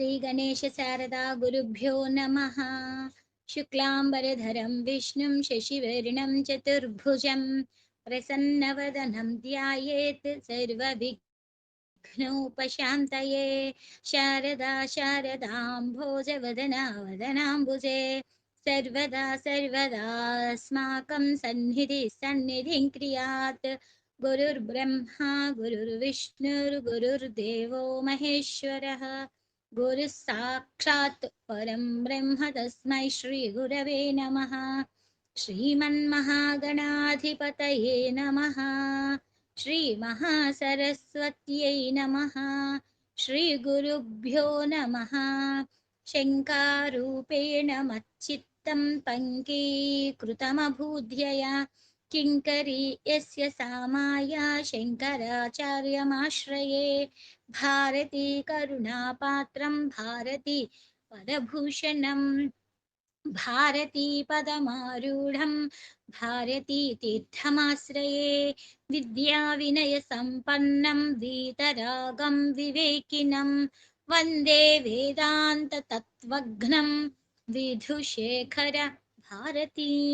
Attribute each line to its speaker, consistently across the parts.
Speaker 1: श्रीगणेशशारदा गुरुभ्यो नमः शुक्लाम्बरधरं विष्णुं शशिवर्णं चतुर्भुजं प्रसन्नवदनं ध्यायेत् सर्वविघ्नोपशान्तये शारदा शारदाम्भोजवदना वदनाम्बुजे सर्वदा सर्वदास्माकं सन्निधिः सन्निधिं क्रियात् गुरुर्ब्रह्मा गुरुर्विष्णुर्गुरुर्देवो महेश्वरः गुरुः साक्षात् परं ब्रह्म तस्मै श्रीगुरवे नमः। श्रीमन्महागणाधिपतये नमः। श्रीमहासरस्वत्यै नमः। श्रीगुरुभ्यो नमः। शङ्कारूपेण मच्चित्तं पङ्कीकृतमभूद्यया किङ्करी यस्य सामाया शङ्कराचार्यमाश्रये। भारती करुणापात्रं भारती पदभूषणं, भारती पदमारूढं, भारती तीर्थमाश्रये। विद्याविनयसम्पन्नं, वीतरागं विवेकिनं, वंदे वेदान्ततत्त्वघ्नं विधुशेखर भारती।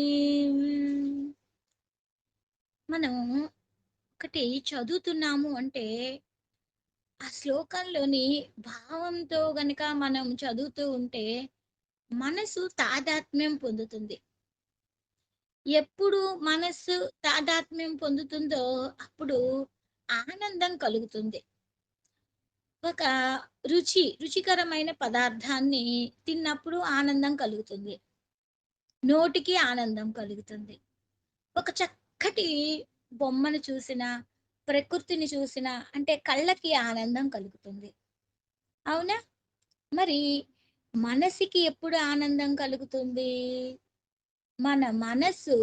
Speaker 1: మనం ఒకటి చదువుతున్నాము అంటే ఆ శ్లోకంలోని భావంతో గనక మనం చదువుతూ ఉంటే మనసు తాదాత్మ్యం పొందుతుంది. ఎప్పుడు మనస్సు తాదాత్మ్యం పొందుతుందో అప్పుడు ఆనందం కలుగుతుంది. ఒక రుచి రుచికరమైన పదార్థాన్ని తిన్నప్పుడు ఆనందం కలుగుతుంది. నోటికి ఆనందం కలుగుతుంది. ఒక చక్క చక్కటి బొమ్మను చూసిన ప్రకృతిని చూసిన అంటే కళ్ళకి ఆనందం కలుగుతుంది. అవునా? మరి మనసుకి ఎప్పుడు ఆనందం కలుగుతుంది? మన మనసు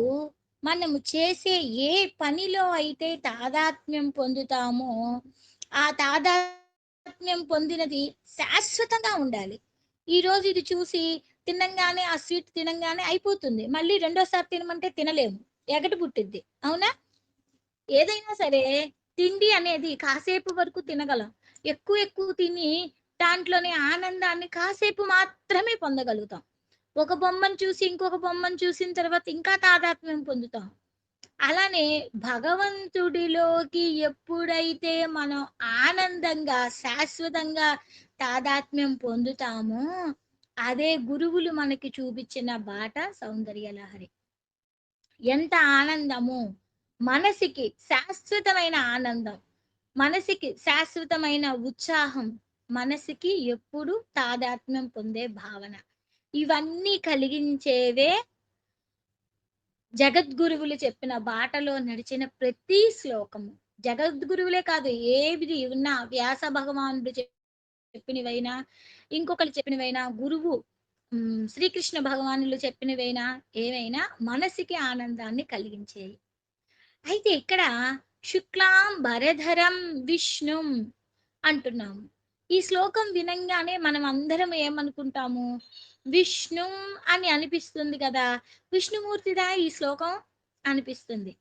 Speaker 1: మనము చేసే ఏ పనిలో అయితే తాదాత్మ్యం పొందుతామో ఆ తాదాత్మ్యం పొందినది శాశ్వతంగా ఉండాలి. ఈరోజు ఇది చూసి తినంగానే ఆ స్వీట్ తినంగానే అయిపోతుంది. మళ్ళీ రెండోసారి తినమంటే తినలేము. ఎగటి పుట్టిద్ది. అవునా? ఏదైనా సరే తిండి అనేది కాసేపు వరకు తినగలం. ఎక్కువ ఎక్కువ తిని దాంట్లోని ఆనందాన్ని కాసేపు మాత్రమే పొందగలుగుతాం. ఒక బొమ్మను చూసి ఇంకొక బొమ్మను చూసిన తర్వాత ఇంకా తాదాత్మ్యం పొందుతాం. అలానే భగవంతుడిలోకి ఎప్పుడైతే మనం ఆనందంగా శాశ్వతంగా తాదాత్మ్యం పొందుతామో అదే గురువులు మనకి చూపించిన బాట సౌందర్యలహరి. ఎంత ఆనందము? మనసుకి శాశ్వతమైన ఆనందం. మనసుకి శాశ్వతమైన ఉత్సాహం. మనసుకి ఎప్పుడు తాదాత్మ్యం పొందే భావన. ఇవన్నీ కలిగించేవే జగద్గురువులు చెప్పిన బాటలో నడిచిన ప్రతి శ్లోకము. జగద్గురువులే కాదు ఏది ఉన్నా వ్యాస భగవానుడు చెప్పినవైనా ఇంకొకరు చెప్పినవైనా గురువు శ్రీకృష్ణ భగవానులు చెప్పినవైనా ఏవైనా మనసుకి ఆనందాన్ని కలిగించేవి అయితే ఇక్కడ శుక్లాం భరధరం విష్ణుం అంటున్నాము. ఈ శ్లోకం వినంగానే మనం అందరం ఏమనుకుంటాము? విష్ణు అని అనిపిస్తుంది కదా? విష్ణుమూర్తిదా ఈ శ్లోకం అనిపిస్తుంది.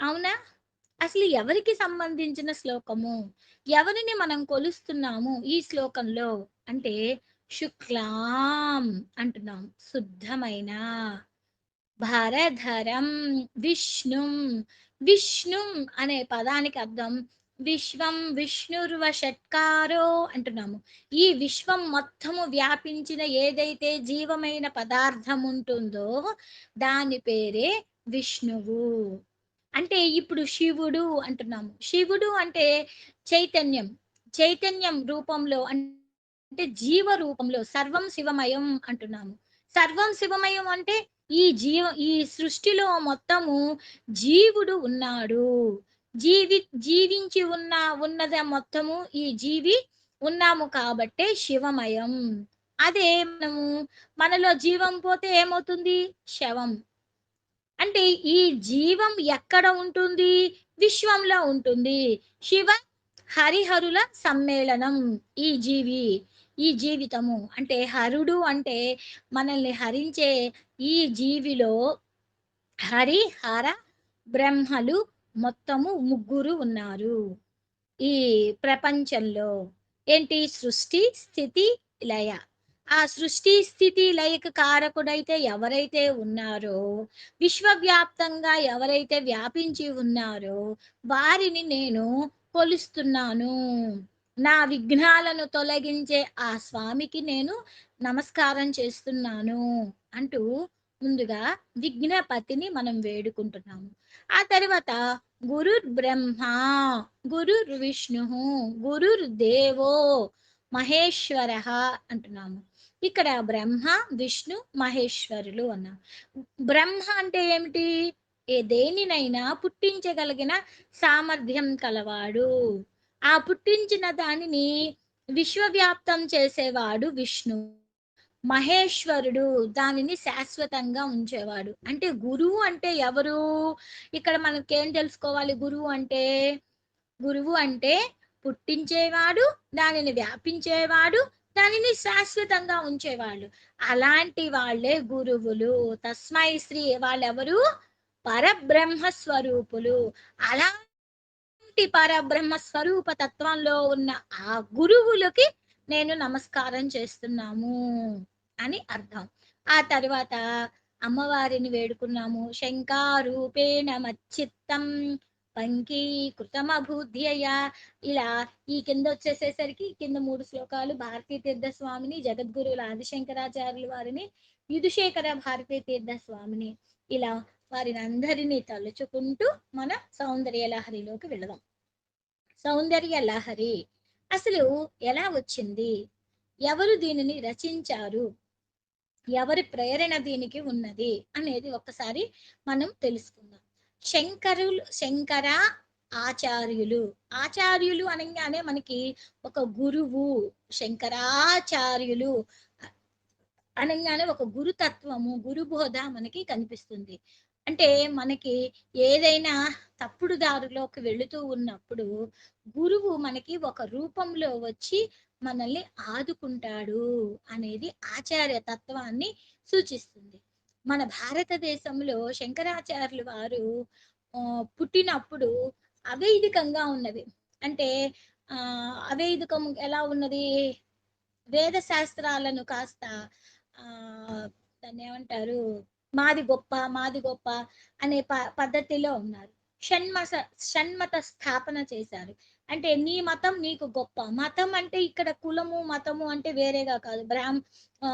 Speaker 1: అవునా? అసలు ఎవరికి సంబంధించిన శ్లోకము? ఎవరిని మనం కొలుస్తున్నాము ఈ శ్లోకంలో? అంటే శుక్లాం అంటున్నాం. శుద్ధమైన భరధరం విష్ణుం. విష్ణుం అనే పదానికి అర్థం విశ్వం విష్ణుర్వ షట్కారో అంటున్నాము. ఈ విశ్వం మొత్తము వ్యాపించిన ఏదైతే జీవమైన పదార్థం ఉంటుందో దాని పేరే విష్ణువు. అంటే ఇప్పుడు శివుడు అంటున్నాము. శివుడు అంటే చైతన్యం. చైతన్యం రూపంలో అంటే అంటే జీవ రూపంలో సర్వం శివమయం అంటున్నాము. సర్వం శివమయం అంటే ఈ జీవ ఈ సృష్టిలో మొత్తము జీవుడు ఉన్నాడు. జీవి జీవించి ఉన్న ఉన్నద మొత్తము ఈ జీవి ఉన్నాము కాబట్టే శివమయం. అదే మనము మనలో జీవం పోతే ఏమవుతుంది? శవం. అంటే ఈ జీవం ఎక్కడ ఉంటుంది? విశ్వంలో ఉంటుంది. శివ హరిహరుల సమ్మేళనం ఈ జీవి. ఈ జీవితము. అంటే హరుడు అంటే మనల్ని హరించే ఈ జీవిలో హరి హర బ్రహ్మలు మొత్తము ముగ్గురు ఉన్నారు ఈ ప్రపంచంలో. ఏంటి? సృష్టి స్థితి లయ. ఆ సృష్టి స్థితి లయకు కారకుడైతే ఎవరైతే ఉన్నారో విశ్వవ్యాప్తంగా ఎవరైతే వ్యాపించి ఉన్నారో వారిని నేను కొలుస్తున్నాను. నా విఘ్నాలను తొలగించే ఆ స్వామికి నేను నమస్కారం చేస్తున్నాను అంటూ ముందుగా విఘ్నపతిని మనం వేడుకుంటున్నాము. ఆ తర్వాత గురుర్ బ్రహ్మ గురుర్ విష్ణు గురుర్ దేవో మహేశ్వర అంటున్నాము. ఇక్కడ బ్రహ్మ విష్ణు మహేశ్వరులు అన్నాం బ్రహ్మ అంటే ఏమిటి? ఏ దేనినైనా పుట్టించగలిగిన సామర్థ్యం కలవాడు. ఆ పుట్టించిన దానిని విశ్వవ్యాప్తం చేసేవాడు విష్ణు. మహేశ్వరుడు దానిని శాశ్వతంగా ఉంచేవాడు. అంటే గురువు అంటే ఎవరు? ఇక్కడ మనకేం తెలుసుకోవాలి? గురువు అంటే? గురువు అంటే పుట్టించేవాడు దానిని వ్యాపించేవాడు దానిని శాశ్వతంగా ఉంచేవాళ్ళు అలాంటి వాళ్ళే గురువులు. తస్మై శ్రీ వాళ్ళెవరు? పరబ్రహ్మ స్వరూపులు అలా అలాంటి పరబ్రహ్మ స్వరూప తత్వంలో ఉన్న ఆ గురువులకి నేను నమస్కారం చేస్తున్నాము అని అర్థం. ఆ తర్వాత అమ్మవారిని వేడుకున్నాము. శంకారూపేణ మచ్చిత్తం పంకీకృతమభూధ్యయ ఇలా ఈ కింద వచ్చేసేసరికి కింద మూడు శ్లోకాలు భారతీ తీర్థ స్వామిని జగద్గురువుల ఆదిశంకరాచార్యుల వారిని యుధుశేఖర భారతీ తీర్థ స్వామిని ఇలా వారిని అందరినీ తలుచుకుంటూ మన సౌందర్య లహరిలోకి వెళదాం. సౌందర్య లహరి అసలు ఎలా వచ్చింది? ఎవరు దీనిని రచించారు? ఎవరి ప్రేరణ దీనికి ఉన్నది? అనేది ఒక్కసారి మనం తెలుసుకుందాం. శంకరులు శంకర ఆచార్యులు. ఆచార్యులు అనగానే మనకి ఒక గురువు శంకరాచార్యులు అనగానే ఒక గురుతత్వము గురుబోధ మనకి కనిపిస్తుంది. అంటే మనకి ఏదైనా తప్పుడు దారిలోకి వెళుతూ ఉన్నప్పుడు గురువు మనకి ఒక రూపంలో వచ్చి మనల్ని ఆదుకుంటాడు అనేది ఆచార్య తత్వాన్ని సూచిస్తుంది. మన భారతదేశంలో శంకరాచార్యులు వారు పుట్టినప్పుడు అవైదికంగా ఉన్నది అంటే ఆ అవైదికం ఎలా ఉన్నది? వేద శాస్త్రాలను కాస్త ఆ దాన్ని ఏమంటారు? మాది గొప్ప మాది గొప్ప అనే ప పద్ధతిలో ఉన్నారు. షణ్మత షణ్మత స్థాపన చేశారు. అంటే నీ మతం నీకు గొప్ప. మతం అంటే ఇక్కడ కులము మతము అంటే వేరేగా కాదు. బ్రాహ్మ ఆ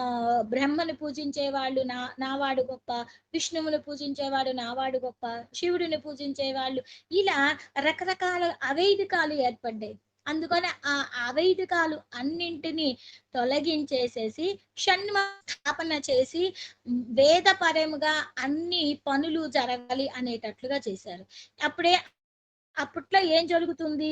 Speaker 1: బ్రహ్మను పూజించే వాళ్ళు నా నావాడు గొప్ప విష్ణువుని పూజించేవాడు నావాడు గొప్ప శివుడిని పూజించే వాళ్ళు ఇలా రకరకాల అవైదికాలు ఏర్పడ్డాయి. అందుకని ఆ అవైదికాలు అన్నింటినీ తొలగించేసేసి షణ్మ స్థాపన చేసి వేదపరముగా అన్ని పనులు జరగాలి అనేటట్లుగా చేశారు. అప్పుడే అప్పట్లో ఏం జరుగుతుంది?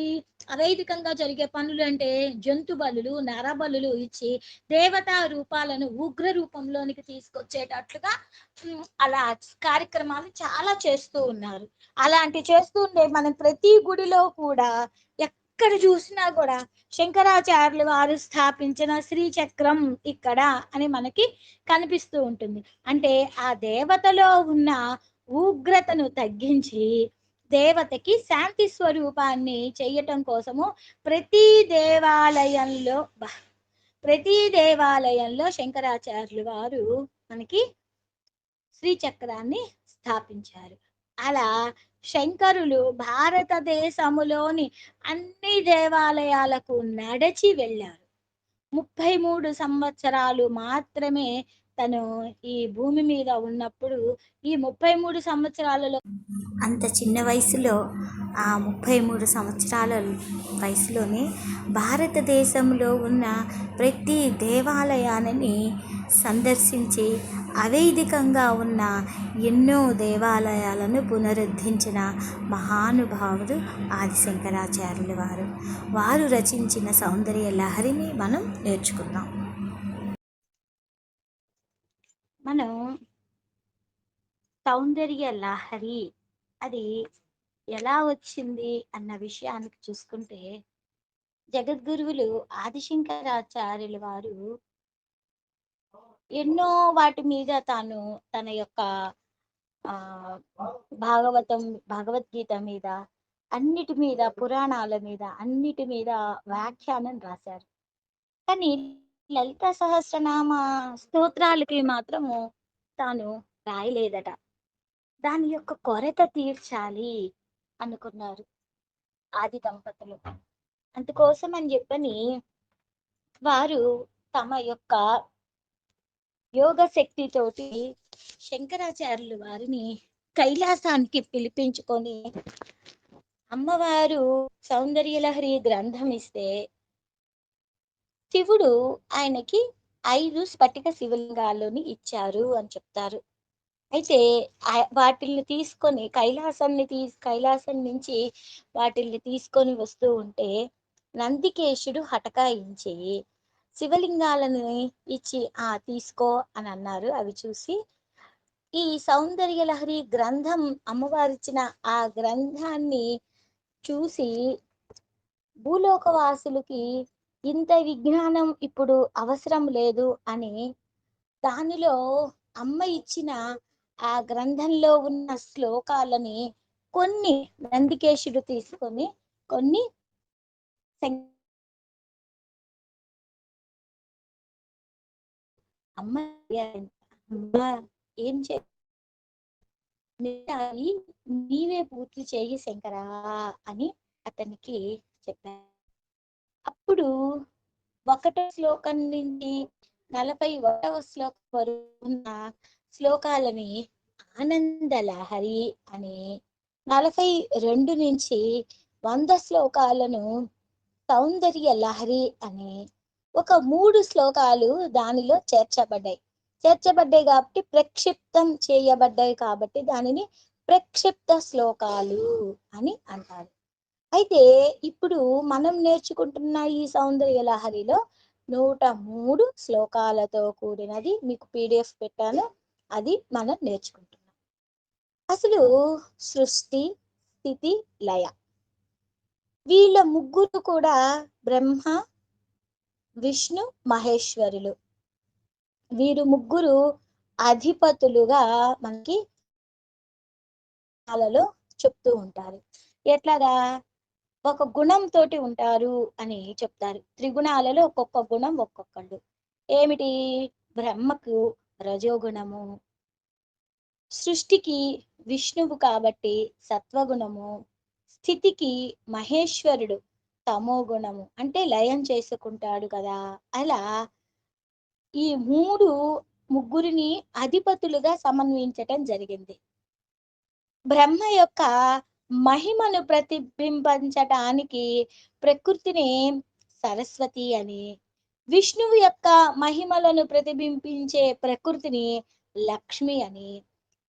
Speaker 1: అవైదికంగా జరిగే పనులు అంటే జంతు బలులు నరబలులు ఇచ్చి దేవతా రూపాలను ఉగ్ర రూపంలోనికి తీసుకొచ్చేటట్లుగా అలా కార్యక్రమాలు చాలా చేస్తూ ఉన్నారు. అలాంటి చేస్తూ ఉండే మనం ప్రతి గుడిలో కూడా ఎక్కడ చూసినా కూడా శంకరాచార్యులు వారు స్థాపించిన శ్రీచక్రం ఇక్కడ అని మనకి కనిపిస్తూ ఉంటుంది. అంటే ఆ దేవతలో ఉన్న ఉగ్రతను తగ్గించి దేవతకి శాంతి స్వరూపాన్ని చేయటం కోసము ప్రతి దేవాలయంలో ప్రతి దేవాలయంలో శంకరాచార్యులు వారు మనకి శ్రీచక్రాన్ని స్థాపించారు. అలా శంకరులు భారతదేశములోని అన్ని దేవాలయాలకు నడచి వెళ్ళారు. ముప్పై మూడు సంవత్సరాలు మాత్రమే తను ఈ భూమి మీద ఉన్నప్పుడు ఈ ముప్పై మూడు సంవత్సరాలలో
Speaker 2: అంత చిన్న వయసులో ఆ ముప్పై మూడు సంవత్సరాల వయసులోనే భారతదేశంలో ఉన్న ప్రతి దేవాలయాన్ని సందర్శించి అవైదికంగా ఉన్న ఎన్నో దేవాలయాలను పునరుద్ధరించిన మహానుభావుడు ఆదిశంకరాచార్యులు వారు. వారు రచించిన సౌందర్య లహరిని మనం నేర్చుకుందాం.
Speaker 1: మనం సౌందర్య లహరి అది ఎలా వచ్చింది అన్న విషయానికి చూసుకుంటే జగద్గురువులు ఆదిశంకరాచార్యుల వారు ఎన్నో వాటి మీద తాను తన యొక్క ఆ భాగవతం భగవద్గీత మీద అన్నిటి మీద పురాణాల మీద అన్నిటి మీద వ్యాఖ్యానం రాశారు. కానీ లలిత సహస్రనామ స్తోత్రాలకి మాత్రము తాను రాయలేదట. దాని యొక్క కొరత తీర్చాలి అనుకున్నారు ఆది దంపతులు. అందుకోసం అని చెప్పని వారు తమ యొక్క యోగ శక్తితోటి శంకరాచార్యులు వారిని కైలాసానికి పిలిపించుకొని అమ్మవారు సౌందర్యలహరి గ్రంథం ఇస్తే శివుడు ఆయనకి ఐదు స్ఫటిక శివలింగాల్లోని ఇచ్చారు అని చెప్తారు. అయితే వాటిల్ని తీసుకొని కైలాసాన్ని తీసి కైలాసం నుంచి వాటిల్ని తీసుకొని వస్తూ ఉంటే నందికేశుడు హటకాయించి శివలింగాలను ఇచ్చి ఆ తీసుకో అని అన్నారు. అవి చూసి ఈ సౌందర్య లహరి గ్రంథం అమ్మవారిచ్చిన ఆ గ్రంథాన్ని చూసి భూలోకవాసులకి ఇంత విజ్ఞానం ఇప్పుడు అవసరం లేదు అని దానిలో అమ్మ ఇచ్చిన ఆ గ్రంథంలో ఉన్న శ్లోకాలని కొన్ని నందికేశుడు తీసుకొని కొన్ని శం- అమ్మ ఏం చే నీవే పూర్తి చేయి శంకరా అని అతనికి చెప్పారు. అప్పుడు ఒకటో శ్లోకం నుండి నలభై ఒకటవ శ్లోకం వరకు ఉన్న శ్లోకాలని ఆనంద లహరి అని నలభై రెండు నుంచి వంద శ్లోకాలను సౌందర్య లహరి అని ఒక మూడు శ్లోకాలు దానిలో చేర్చబడ్డాయి. చేర్చబడ్డాయి కాబట్టి ప్రక్షిప్తం చేయబడ్డాయి కాబట్టి దానిని ప్రక్షిప్త శ్లోకాలు అని అంటారు. అయితే ఇప్పుడు మనం నేర్చుకుంటున్న ఈ సౌందర్య లహరిలో నూట మూడు శ్లోకాలతో కూడినది మీకు పీడిఎఫ్ పెట్టాను. అది మనం నేర్చుకుంటున్నాం. అసలు సృష్టి స్థితి లయ. వీళ్ళ ముగ్గురు కూడా బ్రహ్మ విష్ణు మహేశ్వరులు. వీరు ముగ్గురు అధిపతులుగా మనకి చెప్తూ ఉంటారు. ఎట్లాగా? ఒక గుణం తోటి ఉంటారు అని చెప్తారు. త్రిగుణాలలో ఒక్కొక్క గుణం ఒక్కొక్కళ్ళు. ఏమిటి? బ్రహ్మకు రజోగుణము సృష్టికి విష్ణువు కాబట్టి సత్వగుణము స్థితికి మహేశ్వరుడు తమో గుణము అంటే లయం చేసుకుంటాడు కదా. అలా ఈ మూడు ముగ్గురిని అధిపతులుగా సమన్వయించటం జరిగింది. బ్రహ్మ యొక్క మహిమను ప్రతిబింబించటానికి ప్రకృతిని సరస్వతి అని. విష్ణువు యొక్క మహిమలను ప్రతిబింబించే ప్రకృతిని లక్ష్మి అని.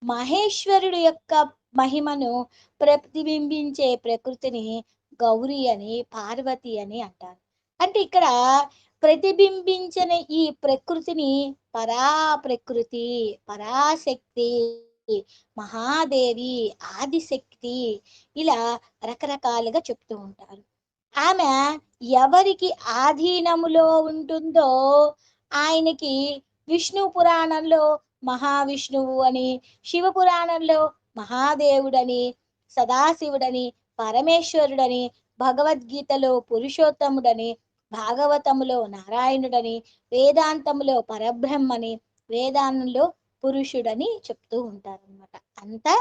Speaker 1: మహేశ్వరుడు యొక్క మహిమను ప్రతిబింబించే ప్రకృతిని గౌరి అని పార్వతి అని అంటారు. అంటే ఇక్కడ ప్రతిబింబించిన ఈ ప్రకృతిని పరా ప్రకృతి పరాశక్తి మహాదేవి ఆదిశక్తి ఇలా రకరకాలుగా చెప్తూ ఉంటారు. ఆమె ఎవరికి ఆధీనములో ఉంటుందో ఆయనకి విష్ణు పురాణంలో మహావిష్ణువు అని శివ పురాణంలో మహాదేవుడని సదాశివుడని పరమేశ్వరుడని భగవద్గీతలో పురుషోత్తముడని భాగవతములో నారాయణుడని వేదాంతములో పరబ్రహ్మని వేదాంతంలో పురుషుడని చెప్తూ ఉంటారు అనమాట అంతా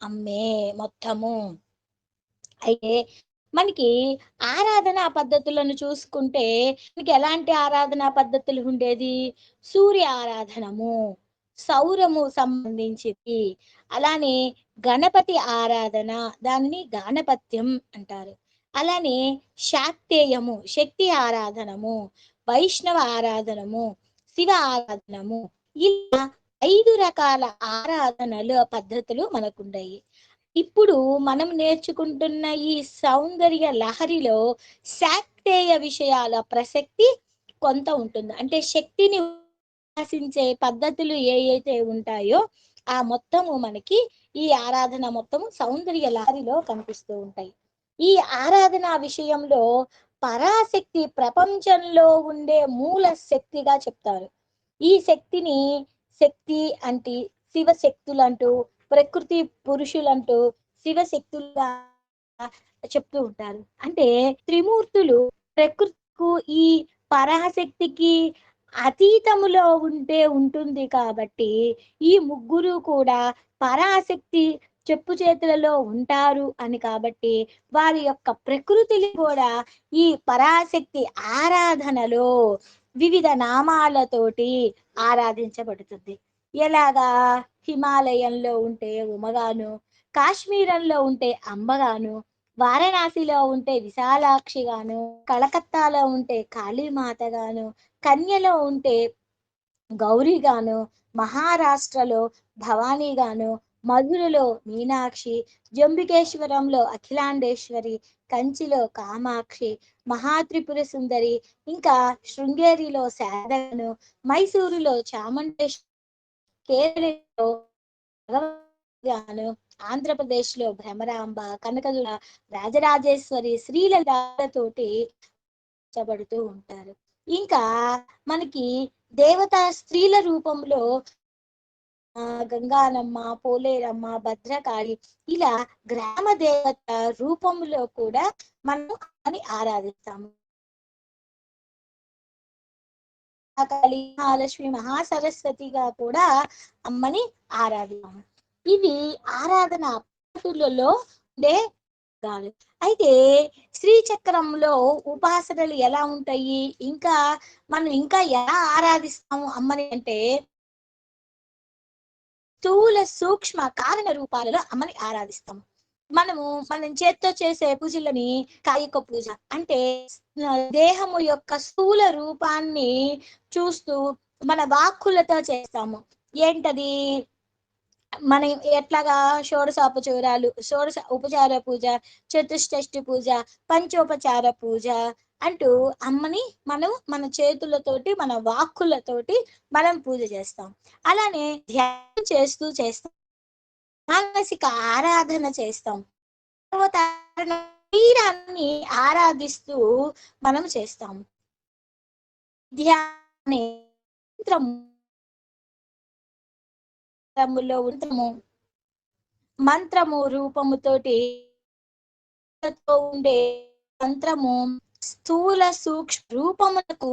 Speaker 1: అమ్మే మొత్తము. అయితే మనకి ఆరాధనా పద్ధతులను చూసుకుంటే మనకి ఎలాంటి ఆరాధనా పద్ధతులు ఉండేది? సూర్య ఆరాధనము సౌరము సంబంధించింది. అలానే గణపతి ఆరాధన దానిని గాణపత్యం అంటారు. అలానే శాక్తేయము శక్తి ఆరాధనము వైష్ణవ ఆరాధనము శివ ఆరాధనము ఇలా ఐదు రకాల ఆరాధనలు పద్ధతులు మనకుండాయి. ఇప్పుడు మనం నేర్చుకుంటున్న ఈ సౌందర్య లహరిలో శాక్తేయ విషయాల ప్రసక్తి కొంత ఉంటుంది. అంటే శక్తిని ఉపాసించే పద్ధతులు ఏవైతే ఉంటాయో ఆ మొత్తము మనకి ఈ ఆరాధన మొత్తము సౌందర్య లహరిలో కనిపిస్తూ ఉంటాయి. ఈ ఆరాధన విషయంలో పరాశక్తి ప్రపంచంలో ఉండే మూల శక్తిగా చెప్తారు. ఈ శక్తిని శక్తి అంటే శివ శక్తులంటూ ప్రకృతి పురుషులంటూ శివశక్తులుగా చెప్తూ ఉంటారు. అంటే త్రిమూర్తులు ప్రకృతికు ఈ పరాశక్తికి అతీతములో ఉంటే ఉంటుంది కాబట్టి ఈ ముగ్గురు కూడా పరాశక్తి చెప్పు చేతులలో ఉంటారు అని కాబట్టి వారి యొక్క ప్రకృతిని కూడా ఈ పరాశక్తి ఆరాధనలో వివిధ నామాలతోటి ఆరాధించబడుతుంది. ఎలాగా? హిమాలయంలో ఉంటే ఉమగాను కాశ్మీరంలో ఉంటే అంబగాను వారణాసిలో ఉంటే విశాలాక్షిగాను కలకత్తాలో ఉంటే కాళీమాతగాను కన్యలో ఉంటే గౌరీగాను మహారాష్ట్రలో భవానీగాను మధురలో మీనాక్షి జంబికేశ్వరంలో అఖిలాండేశ్వరి కంచిలో కామాక్షి మహాత్రిపుర సుందరి ఇంకా శృంగేరిలో శారదను మైసూరులో చాముండేశ్వరి కేరళలో భగవద్గాను ఆంధ్రప్రదేశ్లో భ్రమరాంబ కనకదుల రాజరాజేశ్వరి శ్రీలతోటి చబడుతూ ఉంటారు. ఇంకా మనకి దేవతా స్త్రీల రూపంలో గంగానమ్మ పోలేరమ్మ భద్రకాళి ఇలా గ్రామ దేవత రూపంలో కూడా మనం అని ఆరాధిస్తాము. మహాకాళి మహాలక్ష్మి మహాసరస్వతిగా కూడా అమ్మని ఆరాధిస్తాము ఇవి ఆరాధన పద్ధతులలో ఉండే గాలు అయితే శ్రీచక్రంలో ఉపాసనలు ఎలా ఉంటాయి? ఇంకా మనం ఇంకా ఎలా ఆరాధిస్తాము అమ్మని అంటే స్థూల సూక్ష్మ కారణ రూపాలలో అమ్మని ఆరాధిస్తాము. మనము మనం చేత్తో చేసే పూజలని కాయిక పూజ అంటే దేహము యొక్క స్థూల రూపాన్ని చూస్తూ మన వాక్కులతో చేస్తాము. ఏంటది? మనం ఎట్లాగా షోడశోపచారాలు షోడశ ఉపచార పూజ చతుష్టష్టి పూజ పంచోపచార పూజ అంటూ అమ్మని మనం మన చేతులతోటి మన వాక్కులతోటి మనం పూజ చేస్తాం. అలానే ధ్యానం చేస్తూ చేస్తాం. మానసిక ఆరాధన చేస్తాం. శరీరాన్ని ఆరాధిస్తూ మనం చేస్తాం. ధ్యానే మంత్రములో ఉంటాము. మంత్రము రూపముతోటి ఉండే మంత్రము స్థూల సూక్ష్మ రూపములకు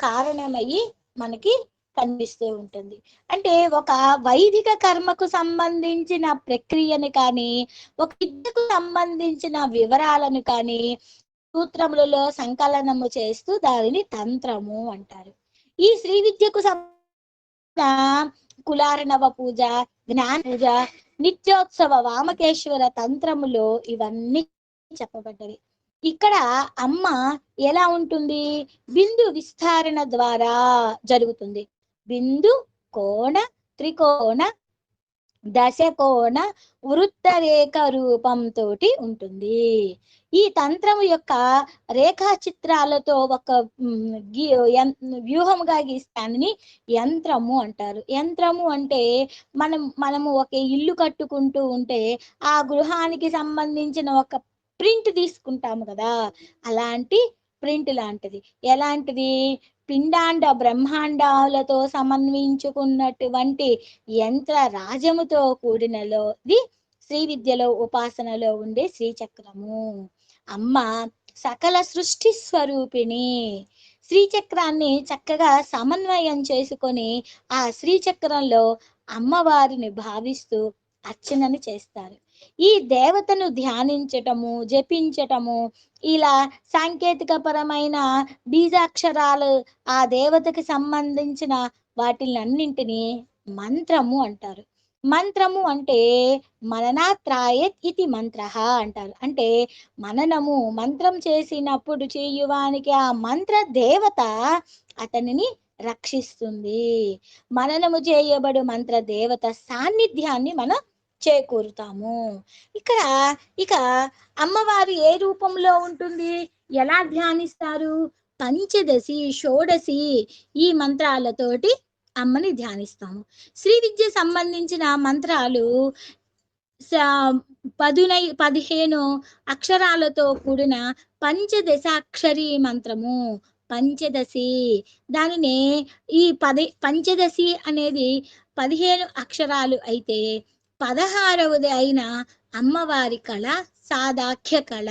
Speaker 1: కారణమయ్యి మనకి కనిపిస్తూ ఉంటుంది. అంటే ఒక వైదిక కర్మకు సంబంధించిన ప్రక్రియను కానీ ఒక విద్యకు సంబంధించిన వివరాలను కానీ సూత్రములలో సంకలనము చేస్తూ దానిని తంత్రము అంటారు. ఈ శ్రీ విద్యకు కులారణవ పూజ జ్ఞాన పూజ నిత్యోత్సవ వామకేశ్వర తంత్రములో ఇవన్నీ చెప్పబడ్డవి. ఇక్కడ అమ్మ ఎలా ఉంటుంది? బిందు విస్తరణ ద్వారా జరుగుతుంది. బిందు కోణ త్రికోణ దశకోణ వృత్తరేఖ రూపంతో ఉంటుంది. ఈ తంత్రము యొక్క రేఖా చిత్రాలతో ఒక వ్యూహంగా గీస్తానని యంత్రము అంటారు. యంత్రము అంటే మనం మనము ఒక ఇల్లు కట్టుకుంటూ ఉంటే ఆ గృహానికి సంబంధించిన ఒక ప్రింట్ తీసుకుంటాము కదా. అలాంటి ప్రింట్ లాంటిది. ఎలాంటిది? పిండాండ బ్రహ్మాండాలతో సమన్వయించుకున్నటువంటి యంత్ర రాజముతో కూడినలోది శ్రీ విద్యలో ఉపాసనలో ఉండే శ్రీచక్రము అమ్మ సకల సృష్టి స్వరూపిణి. శ్రీచక్రాన్ని చక్కగా సమన్వయం చేసుకొని ఆ శ్రీచక్రంలో అమ్మవారిని భావిస్తూ అర్చనని చేస్తారు. ఈ దేవతను ధ్యానించటము జపించటము ఇలా సాంకేతిక పరమైన బీజాక్షరాలు ఆ దేవతకి సంబంధించిన వాటిలన్నింటినీ మంత్రము అంటారు. మంత్రము అంటే మననాత్రాయత్ ఇది మంత్ర అంటారు. అంటే మననము మంత్రం చేసినప్పుడు చేయువానికి ఆ మంత్ర దేవత అతనిని రక్షిస్తుంది. మననము చేయబడు మంత్ర దేవత సాన్నిధ్యాన్ని మనం చేకూరుతాము. ఇక్కడ ఇక అమ్మవారు ఏ రూపంలో ఉంటుంది? ఎలా ధ్యానిస్తారు? పంచదశి షోడశి ఈ మంత్రాలతోటి అమ్మని ధ్యానిస్తాము. శ్రీ విద్య సంబంధించిన మంత్రాలు పదునై పదిహేను అక్షరాలతో కూడిన పంచదశాక్షరి మంత్రము. పంచదశి. దానిని ఈ పది పంచదశి అనేది పదిహేను అక్షరాలు అయితే పదహారవది అయిన అమ్మవారి కళ సాదాఖ్య కళ.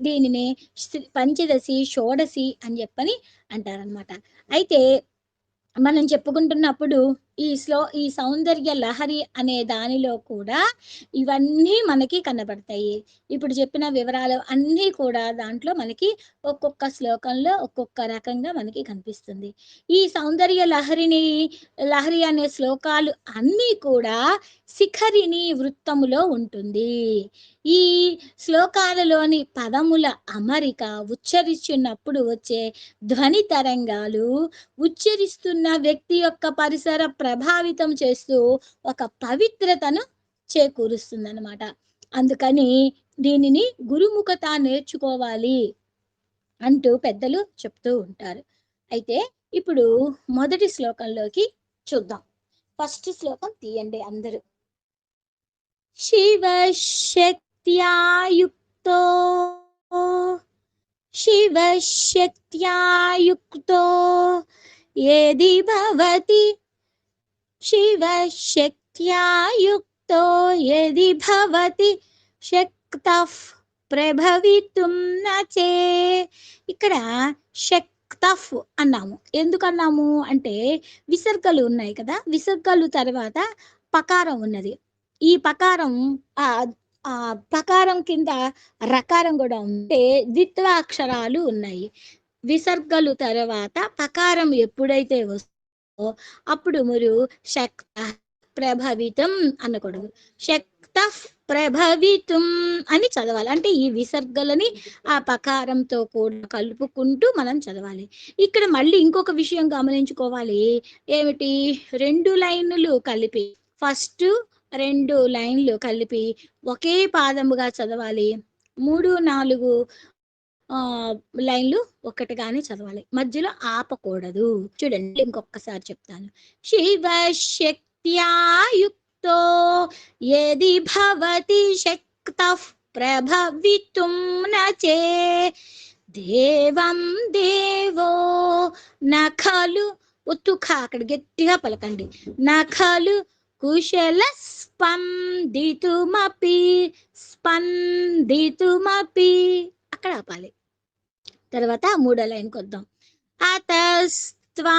Speaker 3: దీనిని పంచదశి షోడశి అని చెప్పని అంటారనమాట అయితే మనం చెప్పుకుంటున్నప్పుడు ఈ స్లో ఈ సౌందర్య లహరి అనే దానిలో కూడా ఇవన్నీ మనకి కనబడతాయి. ఇప్పుడు చెప్పిన వివరాలు అన్నీ కూడా దాంట్లో మనకి ఒక్కొక్క శ్లోకంలో ఒక్కొక్క రకంగా మనకి కనిపిస్తుంది. ఈ సౌందర్య లహరిని లహరి అనే శ్లోకాలు అన్నీ కూడా శిఖరిని వృత్తములో ఉంటుంది. ఈ శ్లోకాలలోని పదముల అమరిక ఉచ్చరిస్తున్నప్పుడు వచ్చే ధ్వని తరంగాలు ఉచ్చరిస్తున్న వ్యక్తి యొక్క పరిసర ప్రభావితం చేస్తూ ఒక పవిత్రతను చేకూరుస్తుందన్నమాట. అందుకని దీనిని గురుముఖత నేర్చుకోవాలి అంటూ పెద్దలు చెప్తూ ఉంటారు. అయితే ఇప్పుడు మొదటి శ్లోకంలోకి చూద్దాం. ఫస్ట్ శ్లోకం తీయండి అందరూ. శివశక్త్యాయుక్తో శివశక్త్యాయుక్తో ఏది భవతి శివశక్త్యాయుక్తో యది భవతి శక్తః ప్రభవితుం నచే ఇక్కడ శక్తఫ్ అన్నాము. ఎందుకన్నాము అంటే విసర్గలు ఉన్నాయి కదా? విసర్గలు తర్వాత పకారం ఉన్నది. ఈ పకారం ఆ పకారం కింద రకారం కూడా ఉంటే ద్విత్వాక్షరాలు ఉన్నాయి. విసర్గలు తర్వాత పకారం ఎప్పుడైతే వస్తుంది అప్పుడు మీరు శక్త ప్రభవితం అనకూడదు. శక్త ప్రభవితం అని చదవాలి. అంటే ఈ విసర్గలని ఆ పకారంతో కూడా కలుపుకుంటూ మనం చదవాలి. ఇక్కడ మళ్ళీ ఇంకొక విషయం గమనించుకోవాలి. ఏమిటి? రెండు లైన్లు కలిపి ఫస్ట్ రెండు లైన్లు కలిపి ఒకే పాదముగా చదవాలి. మూడు నాలుగు లైన్లు ఒకటిగానే చదవాలి. మధ్యలో ఆపకూడదు. చూడండి ఇంకొకసారి చెప్తాను. శివశక్త్యాయుక్తో ఏది భవతి శక్త ప్రభవితుం నచే. దేవం దేవో నఖలు ఒత్తుఖ అక్కడ గట్టిగా పలకండి. నఖలు కుశల స్పందితుమపి స్పందితుమపి. అక్కడ ఆపాలి. తర్వాత మూడో లైన్కి వద్దాం అతస్త్వా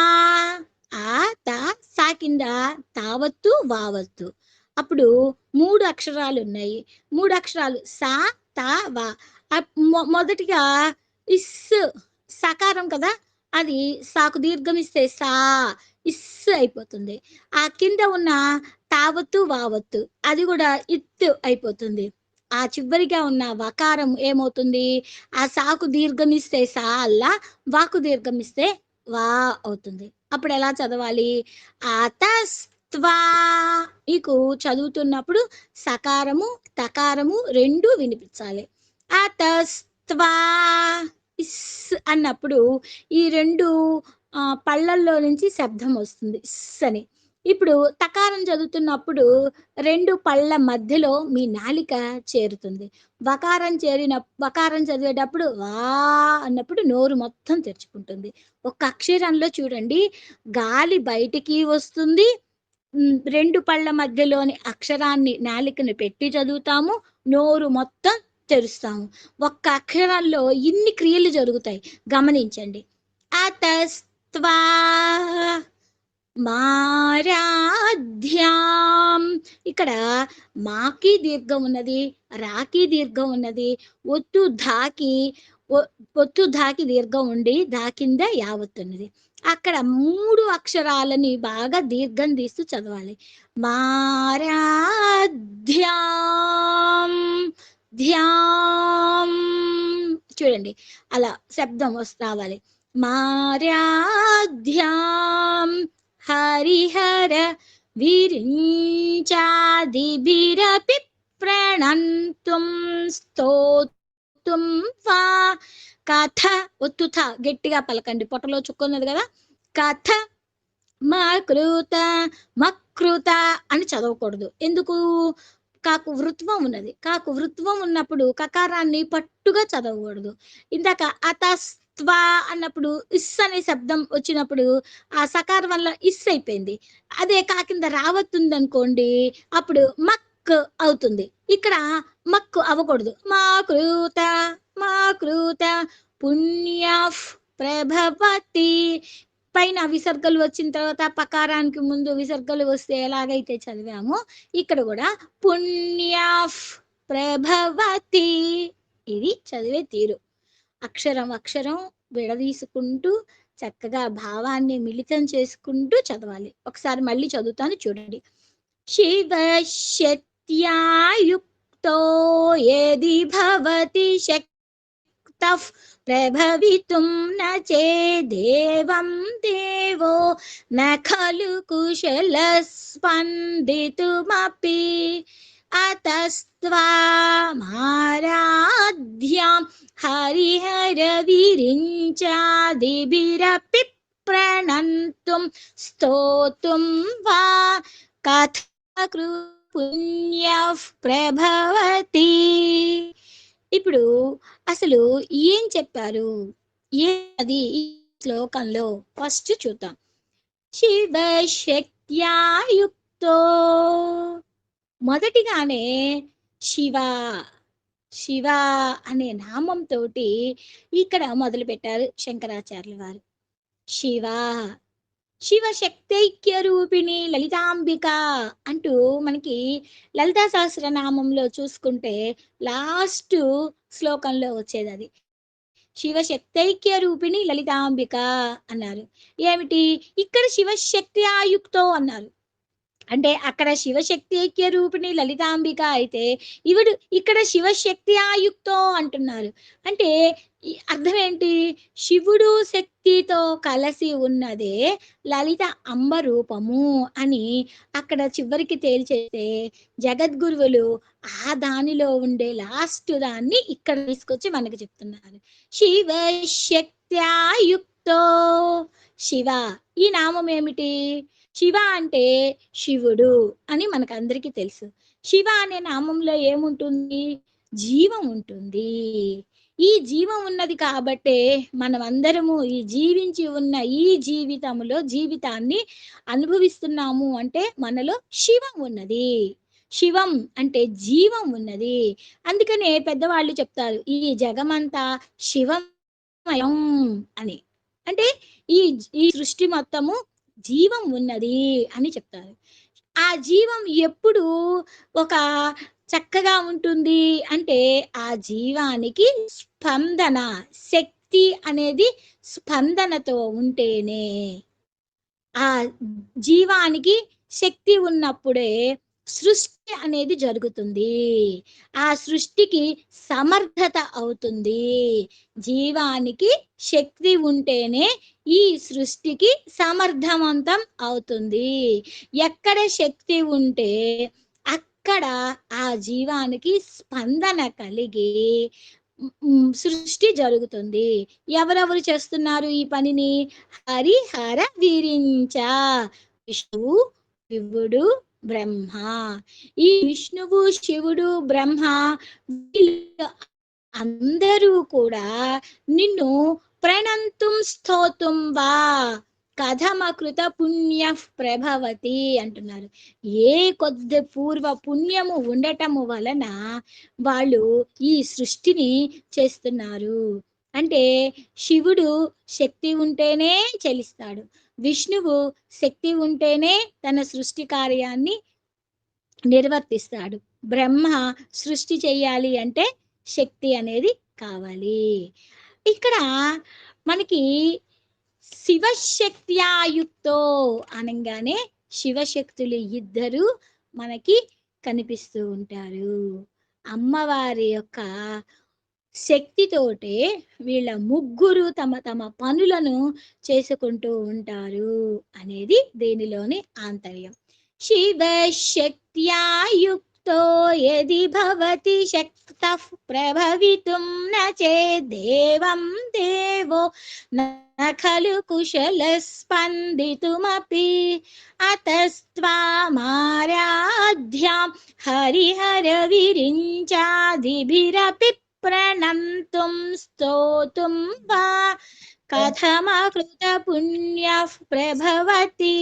Speaker 3: ఆ త సా కింద తావత్తు వావత్తు. అప్పుడు మూడు అక్షరాలు ఉన్నాయి. మూడు అక్షరాలు సా తా వా. మొ- మొదటిగా ఇస్ సకారం కదా? అది సాకు దీర్ఘం ఇస్తే సా ఇస్ అయిపోతుంది. ఆ కింద ఉన్న తావత్తు వావత్తు అది కూడా ఇత్తు అయిపోతుంది. ఆ చివరిగా ఉన్న వకారం ఏమవుతుంది? ఆ సాకు దీర్ఘమిస్తే సా అల్లా వాకు దీర్ఘమిస్తే వా అవుతుంది. అప్పుడు ఎలా చదవాలి? ఆతస్త్వా మీకు చదువుతున్నప్పుడు సకారము తకారము రెండు వినిపించాలి. ఆతస్త్వా ఇస్ అన్నప్పుడు ఈ రెండు పళ్ళల్లో నుంచి శబ్దం వస్తుంది. ఇస్ అని. ఇప్పుడు తకారం చదువుతున్నప్పుడు రెండు పళ్ళ మధ్యలో మీ నాలిక చేరుతుంది. వకారం చేరిన వకారం చదివేటప్పుడు వా అన్నప్పుడు నోరు మొత్తం తెరుచుకుంటుంది. ఒక అక్షరంలో చూడండి గాలి బయటికి వస్తుంది. రెండు పళ్ళ మధ్యలోని అక్షరాన్ని నాలికను పెట్టి చదువుతాము. నోరు మొత్తం తెరుస్తాము. ఒక్క అక్షరంలో ఇన్ని క్రియలు జరుగుతాయి. గమనించండి. అతస్త్వా మారాధ్యాం. ఇక్కడ మాకి దీర్ఘం ఉన్నది రాకి దీర్ఘం ఉన్నది ఒత్తు ధాకి ఒ- ఒత్తు ధాకి దీర్ఘం ఉండి దాకిందే యావత్తున్నది అక్కడ మూడు అక్షరాలని బాగా దీర్ఘం తీస్తూ చదవాలి. మారాధ్యాం ధ్యాం. చూడండి అలా శబ్దం వస్తు రావాలి. మారాధ్యాం హరిహర విరించాదిభిరపి ప్రణంతుం స్తోతుం వా. కథ ఒత్తు గట్టిగా పలకండి. పొట్టలో చుక్కున్నది కదా. కథ మకృత మకృత అని చదవకూడదు. ఎందుకు? కాకు వృత్వం ఉన్నది. కాకు వృత్వం ఉన్నప్పుడు కకారాన్ని పట్టుగా చదవకూడదు. ఇందాక త్వా అన్నప్పుడు ఇస్ అనే శబ్దం వచ్చినప్పుడు ఆ సకారం వల్ల ఇస్ అయిపోయింది. అదే కాకింద రావత్తుంది అనుకోండి అప్పుడు మక్ అవుతుంది. ఇక్కడ మక్కు అవ్వకూడదు. మా కృత మా కృత పుణ్య ప్రభవతి. పైన విసర్గలు వచ్చిన తర్వాత పకారానికి ముందు విసర్గలు వస్తే ఎలాగైతే చదివామో ఇక్కడ కూడా పుణ్య ప్రభవతి. ఇది చదివే తీరు. అక్షరం అక్షరం విడదీసుకుంటూ చక్కగా భావాన్ని మిళితం చేసుకుంటూ చదవాలి. ఒకసారి మళ్ళీ చదువుతాను చూడండి. శివ శక్త్యాయుక్తో ఏది భవతి శక్త? ప్రభవితుం నచే దేవం దేవో? న ఖలు కుశల స్పందితుమపి అతస్త్వామారాధ్యాం హరిహర విరించాదిభిరపి ప్రణంతుం స్తోతుం వా కథ పుణ్య ప్రభవతి ఇప్పుడు అసలు ఏం చెప్పారు? ఏది ఈ శ్లోకంలో? ఫస్ట్ చూద్దాం. శివ శక్త్యాయుక్తో మొదటిగానే శివ శివ అనే నామంతో ఇక్కడ మొదలు పెట్టారు శంకరాచార్యుల వారు. శివ శివ శక్తైక్య రూపిణి లలితాంబిక అంటూ మనకి లలితా సహస్రనామంలో చూసుకుంటే లాస్ట్ శ్లోకంలో వచ్చేది అది. శివ శక్తైక్య రూపిణి లలితాంబిక అన్నారు. ఏమిటి? ఇక్కడ శివశక్తి ఆయుక్తో అన్నారు. అంటే అక్కడ శివశక్తి ఐక్య రూపిణి లలితాంబిక అయితే ఇవిడు ఇక్కడ శివశక్తి ఆయుక్తో అంటున్నారు. అంటే అర్థం ఏంటి శివుడు శక్తితో కలిసి ఉన్నదే లలిత అంబ రూపము అని అక్కడ చివరికి తేల్చేస్తే జగద్గురువులు ఆ దానిలో ఉండే లాస్ట్ దాన్ని ఇక్కడ తీసుకొచ్చి మనకు చెప్తున్నారు. శివశక్త్యాయుక్తో శివ ఈ నామం ఏమిటి? శివ అంటే శివుడు అని మనకందరికీ తెలుసు. శివ అనే నామంలో ఏముంటుంది? జీవం ఉంటుంది. ఈ జీవం ఉన్నది కాబట్టే మనం అందరము ఈ జీవించి ఉన్న ఈ జీవితంలో జీవితాన్ని అనుభవిస్తున్నాము అంటే మనలో శివం ఉన్నది. శివం అంటే జీవం ఉన్నది. అందుకనే పెద్దవాళ్ళు చెప్తారు ఈ జగమంతా శివమయం అని. అంటే ఈ ఈ సృష్టి మొత్తము జీవం ఉన్నది అని చెప్తారు. ఆ జీవం ఎప్పుడు ఒక చక్కగా ఉంటుంది అంటే ఆ జీవానికి స్పందన శక్తి అనేది స్పందనతో ఉంటేనే. ఆ జీవానికి శక్తి ఉన్నప్పుడే సృష్టి అనేది జరుగుతుంది. ఆ సృష్టికి సమర్థత అవుతుంది. జీవానికి శక్తి ఉంటేనే ఈ సృష్టికి సమర్థవంతం అవుతుంది. ఎక్కడ శక్తి ఉంటే అక్కడ ఆ జీవానికి స్పందన కలిగి సృష్టి జరుగుతుంది. ఎవరెవరు చేస్తున్నారు ఈ పనిని? హరిహర వీరించ విష్ణువు శివుడు బ్రహ్మ. ఈ విష్ణువు శివుడు బ్రహ్మ అందరూ కూడా నిన్ను ప్రణంతుం స్తోతుం వా. కథమకృత పుణ్య ప్రభవతి అంటున్నారు. ఏ కొద్ది పూర్వ పుణ్యము ఉండటము వలన వాళ్ళు ఈ సృష్టిని చేస్తున్నారు. అంటే శివుడు శక్తి ఉంటేనే చెలిస్తాడు. విష్ణువు శక్తి ఉంటేనే తన సృష్టి కార్యాన్ని నిర్వర్తిస్తాడు. బ్రహ్మ సృష్టి చెయ్యాలి అంటే శక్తి అనేది కావాలి. ఇక్కడ మనకి శివశక్త్యాయుక్తో అనగానే శివశక్తులు ఇద్దరు మనకి కనిపిస్తూ ఉంటారు. అమ్మవారి యొక్క శక్తితోటే వీళ్ళ ముగ్గురు తమ తమ పనులను చేసుకుంటూ ఉంటారు అనేది దీనిలోని ఆంతర్యం. శివ శక్త్యాయుక్తో యది భవతి శక్త ప్రభవితుం న చేదేవం దేవో నఖలు ఖలు కుశల స్పందితుమపి అతస్త్వామారాధ్యాం హరిహర విరించాదిభిరపి ప్రణంతుం స్తోతుం వా కథమకృత పుణ్య ప్రభవతి